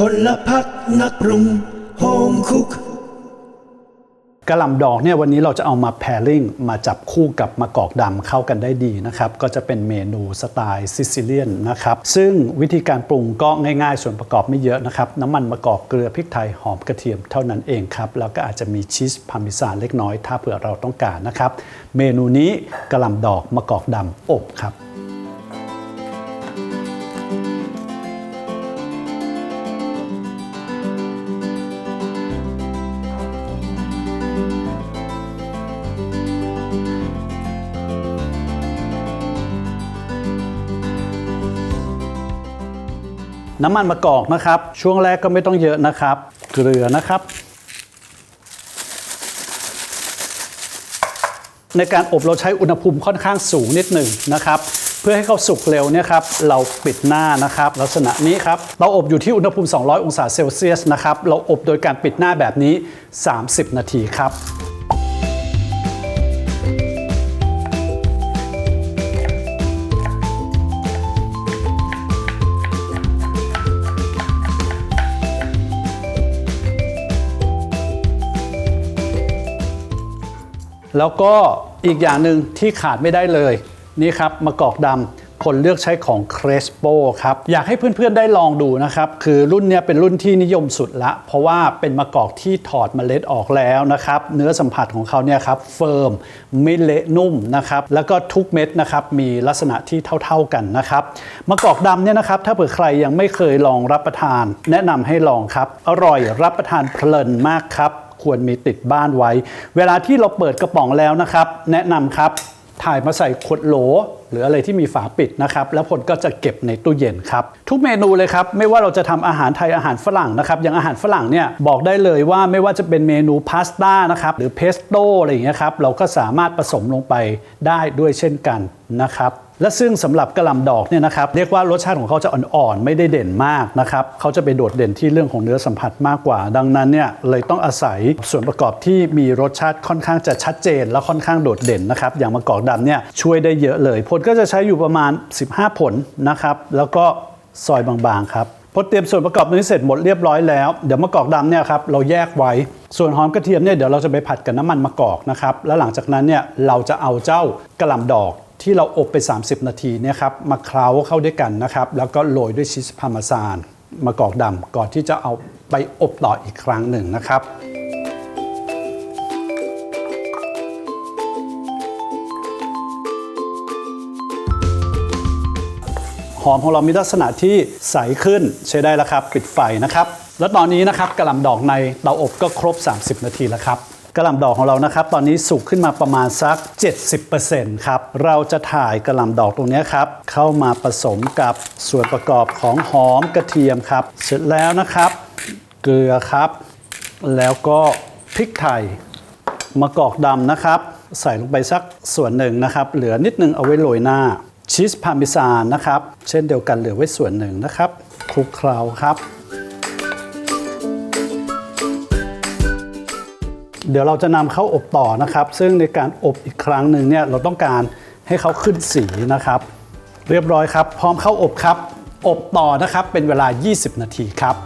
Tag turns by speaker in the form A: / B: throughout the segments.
A: พลพักนักปรุงโฮมคุก
B: กระหล่ำดอกเนี่ยวันนี้เราจะเอามาแพริ่งมาจับคู่กับมะกอกดำเข้ากันได้ดีนะครับ ก็จะเป็นเมนูสไตล์ซิซิเลียนนะครับ ซึ่งวิธีการปรุงก็ง่ายๆ ส่วนประกอบไม่เยอะนะครับ น้ำมันมะกอกเกลือพริกไทยหอมกระเทียมเท่านั้นเองครับ แล้วก็อาจจะมีชีสพาร์เมซานเล็กน้อยถ้าเผื่อเราต้องการนะครับ เมนูนี้กระหล่ำดอกมะกอกดำอบครับ น้ำมันมะกอกนะครับ ช่วงแรกก็ไม่ต้องเยอะนะครับ เกลือนะครับ ในการอบเราใช้อุณหภูมิค่อนข้างสูงนิดหนึ่งนะครับเพื่อให้เขาสุกเร็วเนี่ยครับเราปิดหน้านะครับ ลักษณะนี้ครับเราอบอยู่ที่อุณหภูมิ 200 องศาเซลเซียสนะครับเราอบโดยการปิดหน้าแบบนี้ 30 นาทีครับ แล้วก็อีกอย่างหนึ่งที่ขาดไม่ได้เลย นี่ครับมะกอกดำคนเลือกใช้ของ Crespo ครับ อยากให้เพื่อนๆได้ลองดูนะครับ คือรุ่นนี้เป็นรุ่นที่นิยมสุดละ เพราะว่าเป็นมะกอกที่ถอดเมล็ดออกแล้วนะครับ เนื้อสัมผัสของเขาเนี่ยครับเฟิร์มไม่เละนุ่มนะครับ แล้วก็ทุกเม็ดนะครับมีลักษณะที่เท่าๆกันนะครับมะกอกดำเนี่ยนะครับถ้าเผื่อใครยังไม่เคยลองรับประทาน แนะนำให้ลองครับ อร่อยรับประทานเพลินมากครับ ควรมีติดบ้านไว้ เวลาที่เราเปิดกระป๋องแล้วนะครับ แนะนำครับถ่ายมาใส่ขวดโหลหรืออะไรที่มีฝาปิดนะครับแล้วผลก็จะเก็บในตู้เย็นครับทุกเมนูเลยครับไม่ว่าเราจะทำอาหารไทยอาหารฝรั่งนะครับอย่างอาหารฝรั่งเนี่ยบอกได้เลยว่าไม่ว่าจะเป็นเมนูพาสต้านะครับหรือเพสโต้อะไรอย่างเงี้ยครับเราก็สามารถผสมลงไปได้ด้วยเช่นกันนะครับและซึ่งสำหรับกระลำดอกเนี่ยนะครับเรียกว่ารสชาติของเขาจะอ่อนๆ ไม่ได้เด่นมากนะครับเขาจะไปโดดเด่นที่เรื่องของเนื้อสัมผัสมากกว่า ดังนั้นเนี่ยเลยต้องอาศัยส่วนประกอบที่มีรสชาติค่อนข้างจะชัดเจน และค่อนข้างโดดเด่นนะครับอย่างมะกอกดำเนี่ยช่วยได้เยอะเลยผลก็จะใช้อยู่ประมาณ 15 ผลนะครับ แล้วก็ซอยบางๆครับพอเตรียมส่วนประกอบนี้เสร็จหมดเรียบร้อยแล้วเดี๋ยวมะกอกดำเนี่ยครับเราแยกไว้ส่วนหอมกระเทียมเนี่ยเดี๋ยวเราจะไปผัดกับน้ำมันมะกอกนะครับแล้วหลังจากนั้นเนี่ยเราจะเอาเจ้ากระหล่ำดอกที่เราอบไป 30 นาทีเนี่ยครับมาเคล้าเข้าด้วยกันนะครับแล้วก็โรยด้วยชีสพาร์เมซานมะกอกดำก่อนที่จะเอาไปอบต่ออีกครั้งหนึ่งนะครับ หอมของเรามีลักษณะที่ใสขึ้นใช้ได้แล้วครับปิดไฟนะครับ แล้วตอนนี้นะครับกระหล่ำดอกในเตาอบก็ครบ 30 นาทีแล้วครับกระหล่ำดอกของเรานะครับตอนนี้สุกขึ้นมาประมาณสัก 70%ครับเราจะถ่ายกระหล่ำดอกตรงนี้ครับเข้ามาผสมกับส่วนประกอบของหอมกระเทียมครับ เสร็จแล้วนะครับ เกลือครับ แล้วก็พริกไทยมะกอกดำนะครับ ใส่ลงไปสักส่วนหนึ่งนะครับ เหลือนิดนึงเอาไว้โรยหน้า ชีสพาร์เมซานนะครับ เช่นเดียวกันเหลือไว้ส่วนหนึ่งนะครับคลุกเคล้าครับ เดี๋ยวเราจะนำเข้าอบต่อนะครับ ซึ่งในการอบอีกครั้งหนึ่งเนี่ยเราต้องการให้เขาขึ้นสีนะครับ เรียบร้อยครับ พร้อมเข้าอบครับ อบต่อนะครับเป็นเวลา 20 นาทีครับ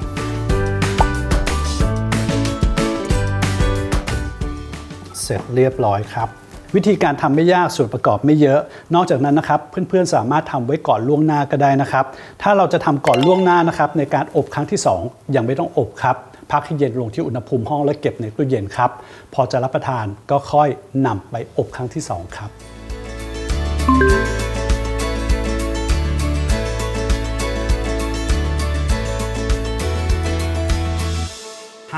B: เสร็จเรียบร้อยครับ วิธีการทำไม่ยากส่วนประกอบไม่เยอะ นอกจากนั้นนะครับเพื่อนๆสามารถทำไว้ก่อนล่วงหน้าก็ได้นะครับ ถ้าเราจะทำก่อนล่วงหน้านะครับในการอบครั้งที่ 2 ยังไม่ต้องอบครับพักให้เย็นลงที่อุณหภูมิห้องและเก็บในตู้เย็นครับ พอจะรับประทานก็ค่อยนำไปอบครั้งที่ 2 ครับ